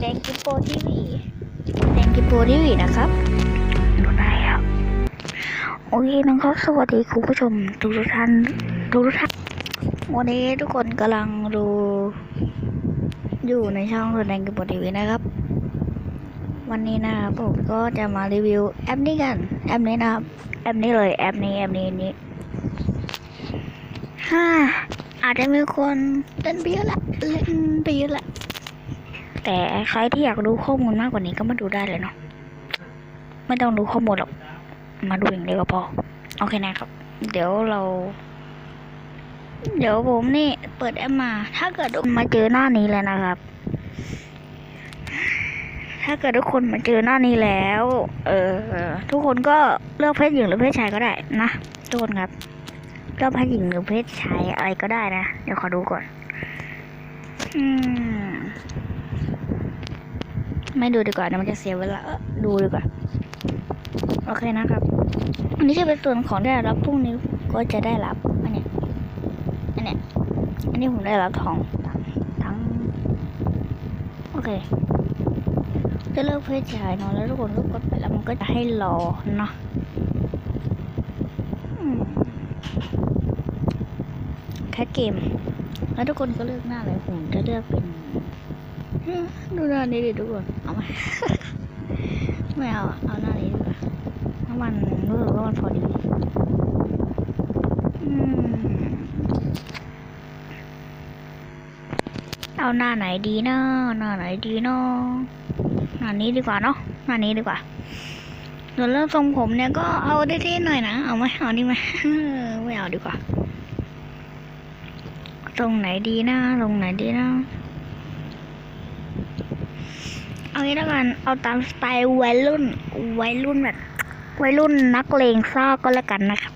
แดงกิปโปทีวีแดงกิปโปทีวีนะครับดูได้ครับโอเคนะครับสวัสดีคุณผู้ชมทุกท่านทุกท่านวันนี้ทุกคนกำลังดูอยู่ในช่องแดงกิปโปทีวีนะครับ วันนี้นะครับผมก็จะมารีวิวแอปนี้กันแอปนี้นะครับแอปนี้เลยแอปนี้แอปนี้นี้ฮ่าอาจจะมีคนเล่นไปเยอะละเล่นไปเยอะละ แต่ใครที่อยากรู้ข้อมูลมากกว่านี้ก็มาดูได้เลยเนาะไม่ต้องรู้ข้อมูลหรอก มาดูอย่างเดียวก็พอ โอเคนะครับ เดี๋ยวเรา เดี๋ยวผมนี่ เปิดแอปมา ถ้าเกิดทุกคนมาเจอหน้านี้แล้วนะครับ ถ้าเกิดทุกคนมาเจอหน้านี้แล้ว เออ ทุกคนก็เลือกเพศหญิงหรือเพศชายก็ได้นะทุกคนครับเลือกเพศหญิงหรือเพศชายอะไรก็ได้นะ เดี๋ยวขอดูก่อน อืม ไม่ดูดีกว่านะมันจะเสียเวลาดูดีกว่า โอเคนะครับ อันนี้จะเป็นส่วนของได้รับพรุ่งนี้ก็จะได้รับ อันนี้อันนี้อันนี้ผมได้รับทองทั้ง โอเค จะเลือกเพศชายนาะแล้วทุกคนก็กดไปแล้วมันก็จะให้รอเนาะแค่เกม แล้วทุกคนก็เลือกหน้าอะไรผมจะเลือกเป็น ดูหน้านี้ดิทุกคน เอาไหมไม่เอา เอาหน้านี้ดีกว่าถ้ามันรู้สึกว่ามันพอดีเอาหน้าไหนดีเนาะหน้าไหนดีเนาะหน้านี้ดีกว่าเนาะหน้านี้ดีกว่าส่วนเรื่องทรงผมเนี่ยก็เอาได้ที่หน่อยนะ เอาไหมเอานี่ไหมไม่เอาดีกว่า ตรงไหนดีนะตรงไหนดีนะ เอางี้แล้วกันเอาตามสไตล์วัยรุ่นวัยรุ่นแบบวัยรุ่นนักเลงซ่าก็แล้วกันนะครับ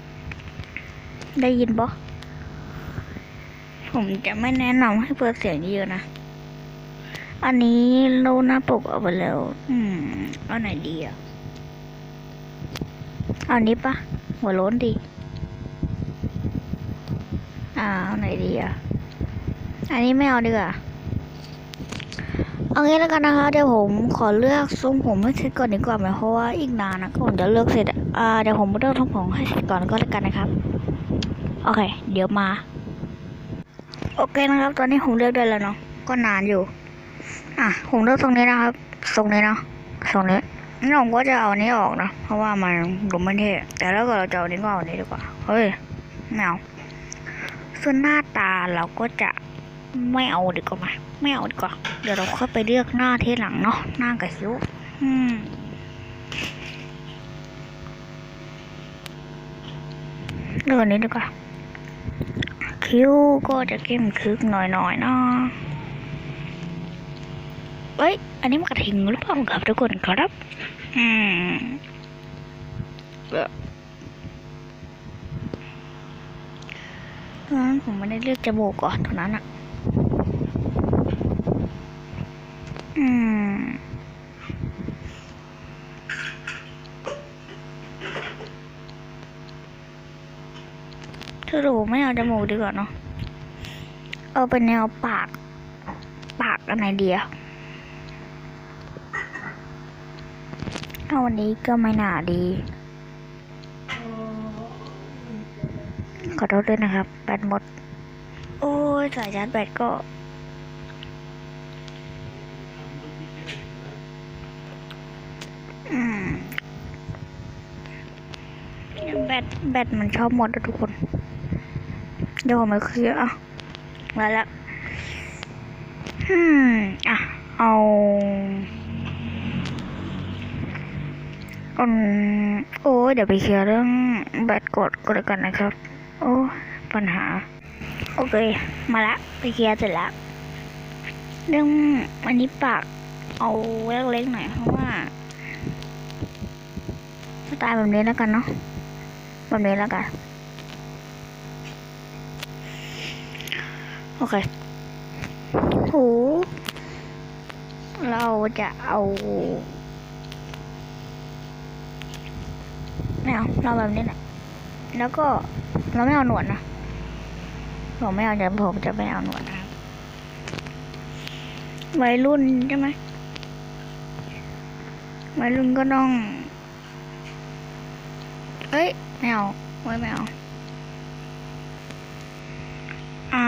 ได้ยินปะผมจะไม่แนะนำให้เปิดเสียงเยอะนะ อันนี้โลหน้าปกเอาไปแล้ว อืมเอาไหนดีอะเอานี้ปะหัวล้นดี อ่าเอาไหนดีอะ อันนี้ไม่เอาดีกว่า เอางี้แล้วกันนะคะเดี๋ยวผมขอเลือกทรงผมให้เสร็จก่อนดีกว่าไหมเพราะว่าอีกนานนะก็ผมจะเลือกเสร็จอ่าเดี๋ยวผมเลือกทรงผมให้เสร็จก่อนก็แล้วกันนะครับโอเค เดี๋ยวมา โอเคนะครับ ตอนนี้ผมเลือกได้แล้วเนาะก็นานอยู่ อะผมเลือกทรงนี้นะครับทรงนี้เนาะทรงนี้งั้นผมก็จะเอานี้ออกนะเพราะว่ามันดูไม่เท่แต่ถ้าเกิดเราจะเอาอันนี้ก็เอาอันนี้ดีกว่าเฮ้ยไม่เอาส่วนหน้าตาเราก็จะ ไม่เอาดีกว่าไหมไม่เอาดีกว่า เดี๋ยวเราค่อยไปเลือกหน้าที่หลังเนาะหน้ากับคิ้วอืมเลือกอันนี้ดีกว่าคิ้วก็จะเข้มคึกหน่อยๆเนาะเอ้ย อันนี้มันกระทิงหรือเปล่าครับทุกคนครับ อืมเอ่อตอนนั้นผมไม่ได้เลือกจมูกก่อนเท่านั้นอะ อืมสรุปไม่เอาจมูกดีกว่าเนาะ เอาเป็นแนวปาก ปากอันไหนดีอะเอาวันนี้ก็ไม่น่าดี ขอโทษด้วยนะครับ แบตหมด โอ้ยสายชาร์จแบตก็ อืม แบตแบตมันชอบหมดอะทุกคน เดี๋ยวผมไปเคลียร์อะมาแล้วอืมอะ เอาอืมโอ้เดี๋ยวไปเคลียร์เรื่องแบตกดก็แล้วกันนะครับ โอ้ปัญหา โอเค มาละไปเคลียร์เสร็จแล้วเรื่องอันนี้ปากเอาเล็กๆหน่อยเพราะว่า สไตล์แบบนี้แล้วกันเนาะแบบนี้แล้วกัน โอเคโหเราจะเอาไม่เอาเราแบบนี้แหละแล้วก็เราไม่เอาหนวดนะผมไม่เอาจะผมจะไม่เอาหนวดนะวัยรุ่นใช่ไหมวัยรุ่นก็ต้อง เอ้ยไม่เอาไว้ไม่เอาอ่า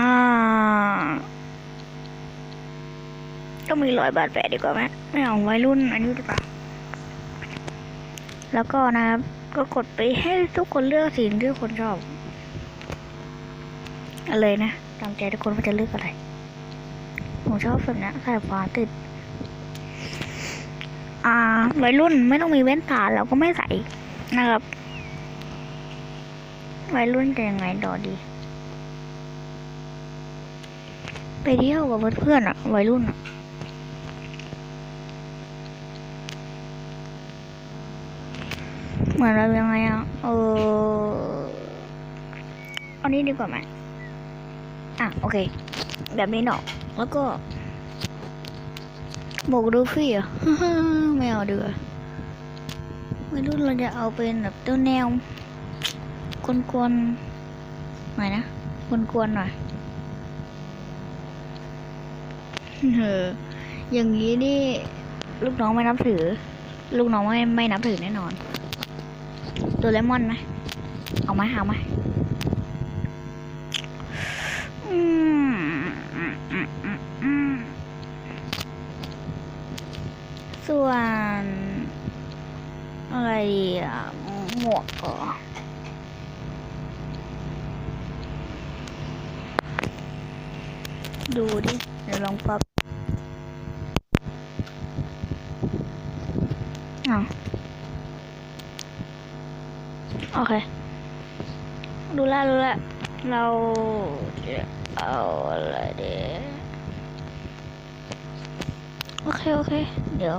ต้องมีรอยบาดแผลดีกว่าไหมไม่เอาวัยรุ่นอายุดีกว่า แล้วก็นะครับ ก็กดไปให้ทุกคนเลือกสิ่งที่คนชอบอาเลยนะตามใจทุกคนว่าจะเลือกอะไร ผมชอบแบบนี้ใส่ฟ้าติด อ่า วัยรุ่นไม่ต้องมีแว่นตาเราก็ไม่ใส่นะครับ วัยรุ่นจะยังไงต่อดี ไปเที่ยวกับเพื่อนๆอะวัยรุ่นอะเหมือนเรายังไงอะเอออันนี้ดีกว่าไหมอะโอเค แบบนี้เนาะแล้วก็หมวกดูฟี่อะไม่เอาดีกว่าไม่รู้เราจะเอาเป็นแบบตัวแนว กวนๆหน่อยนะกวนๆหน่อยเอออย่างนี้นี่ลูกน้องไม่นับถือ ลูกน้องไม่ไม่นับถือแน่นอนตัวเลมอนไหมเอาไหมเอาไหมส่วนอะไรอะหมวกเหรอ อ้าโอเค ดูลวดูลวเราจะเอาอะไรดีโอเค โอเค เดี๋ยว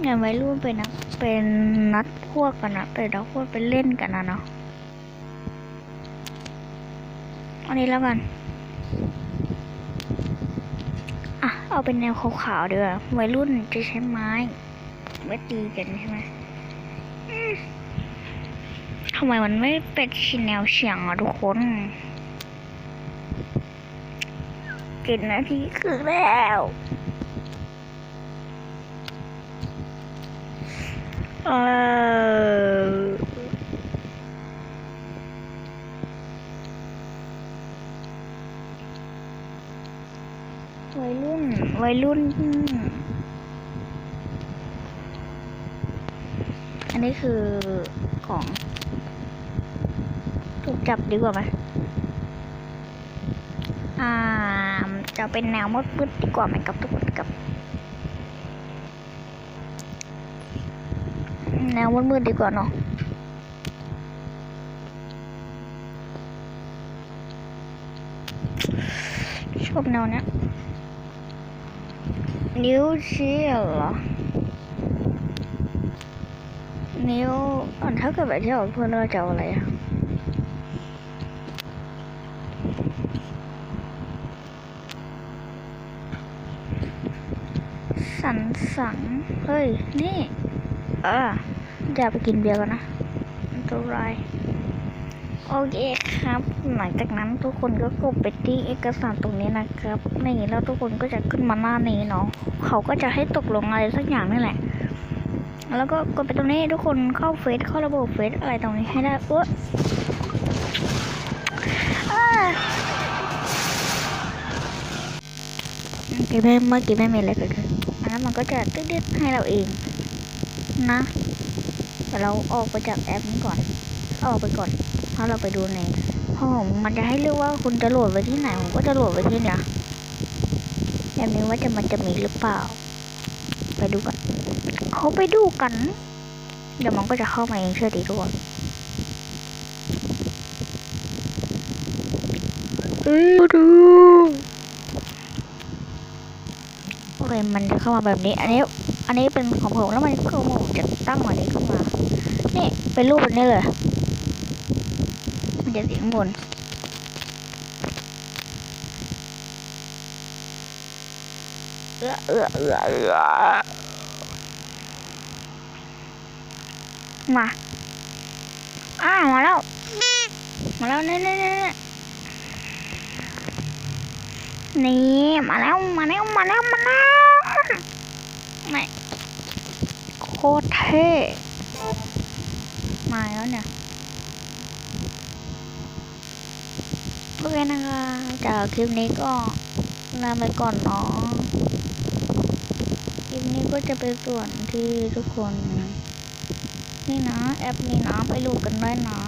เนี่ยวัยรุ่นเป็นนักเป็นนัดพวกกันนะเป็นนักพวกไปเล่นกันนะเนาะอันนี้แล้วกัน เอาเป็นแนวขาวๆดีกว่าวัยรุ่นจะใช้ไม้ไว้ตีกันใช่ไหมทำไมมันไม่เป็นชินแนวเฉียงอะทุกคนเจ็ดนาทีคือแล้วเออ วัยรุ่น วัยรุ่น อันนี้คือของถูกจับดีกว่าไหมอ่า จะเป็นแนวมืดๆดีกว่าไหมกับทุกคนกับ แนวมืดๆดีกว่าเนาะชอบแนวเนี้ย นิ้วชี้เหรอ นิ้วอะถ้าเกิดแบบที่เราเพื่อนเราจะเอาอะไรอะสันสันเฮ้ย นี่ เอออย่าไปกินเบียร์กันนะอันตราย โอเคครับ หลังจากนั้นทุกคนก็กดไปที่เอกสารตรงนี้นะครับนี่แล้วทุกคนก็จะขึ้นมาหน้านี้เนาะเขาก็จะให้ตกลงอะไรสักอย่างนี่แหละ แล้วก็กดไปตรงนี้ทุกคนเข้าเฟซเข้าระบบเฟซอะไรตรงนี้ให้ได้เออเกี้ไม่เมื่อกี้ไม่มีอะไรเกิดขึ้นอันนั้นมันก็จะตืดๆให้เราเองนะแต่เราออกไปจากแอปนี้ก่อน ออกไปก่อน ถ้าเราไปดูในห้องมันจะให้เลือกว่าคุณจะโหลดไว้ที่ไหนผมก็จะโหลดไว้ที่เนี้ยแบบนี้ว่าจะมันจะมีหรือเปล่า ไปดูกันเขาไปดูกัน เดี๋ยวมันก็จะเข้ามาเองเชื่อดีทุกคนเอ้ยดูโอเคมันจะเข้ามาแบบนี้ อันนี้ อันนี้เป็นของผมแล้วมันก็ผมจะตั้งอันนี้ขึ้นมา นี่เป็นรูปแบบนี้เลย มันจะสีข้างบนเอื้อเอื้อเอื้อเออมา อ้ามาแล้ว มาแล้วเนี่นี่นี่นี่นี่มาแล้วมาแล้วมาแล้วมาแล้วไม่โคตรเท่มาแล้วเนี่ย โอเคนะคะจากคลิปนี้ก็ลาไปก่อนเนาะคลิปนี้ก็จะเป็นส่วนที่ทุกคน นี่นะแอปนี้นะไปโหลดกันได้นะ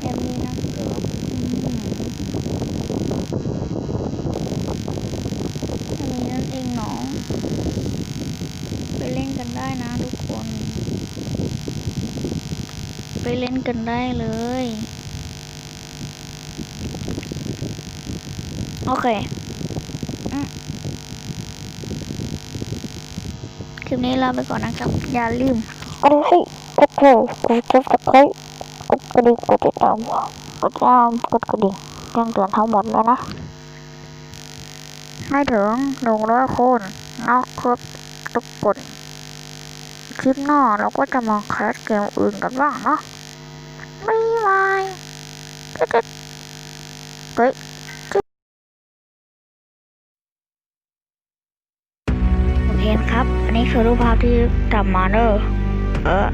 แอปนี้นะครับอืมแอปนี้นั่นเองเนาะไปเล่นกันได้นะทุกคน ไปเล่นกันได้เลย โอเคอคลิปนี้ลาไปก่อนนะครับ อย่าลืมกดไลค์กดแชร์กดซับสไครต์กดกระดิ่งกดติดตามกดตามกดกระดิ่งแจ้งเตือนทั้งหมดเลยนะให้ถึงหนึ่งร้อยคนนะครับทุกคนคลิปหน้าเราก็จะมาแคสเกมอื่นกันบ้างเนาะบ๊ายบาย เจ๊เฮ้ยโอเคครับ อันนี้คือรูปภาพที่ทำมาเนอะเออ